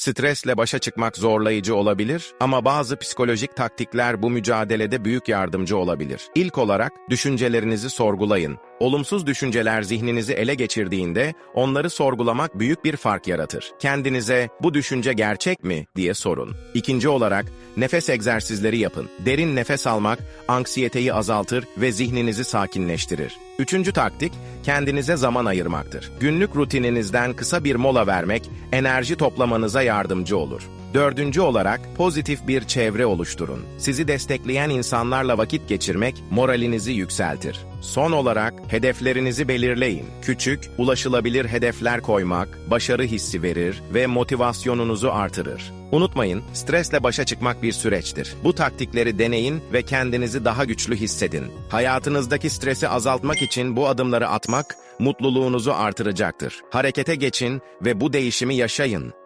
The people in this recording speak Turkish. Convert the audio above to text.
Stresle başa çıkmak zorlayıcı olabilir ama bazı psikolojik taktikler bu mücadelede büyük yardımcı olabilir. İlk olarak düşüncelerinizi sorgulayın. Olumsuz düşünceler zihninizi ele geçirdiğinde onları sorgulamak büyük bir fark yaratır. Kendinize bu düşünce gerçek mi diye sorun. İkinci olarak nefes egzersizleri yapın. Derin nefes almak anksiyeteyi azaltır ve zihninizi sakinleştirir. Üçüncü taktik, kendinize zaman ayırmaktır. Günlük rutininizden kısa bir mola vermek, enerji toplamanıza yardımcı olur. Dördüncü olarak pozitif bir çevre oluşturun. Sizi destekleyen insanlarla vakit geçirmek moralinizi yükseltir. Son olarak hedeflerinizi belirleyin. Küçük, ulaşılabilir hedefler koymak başarı hissi verir ve motivasyonunuzu artırır. Unutmayın, stresle başa çıkmak bir süreçtir. Bu taktikleri deneyin ve kendinizi daha güçlü hissedin. Hayatınızdaki stresi azaltmak için bu adımları atmak mutluluğunuzu artıracaktır. Harekete geçin ve bu değişimi yaşayın.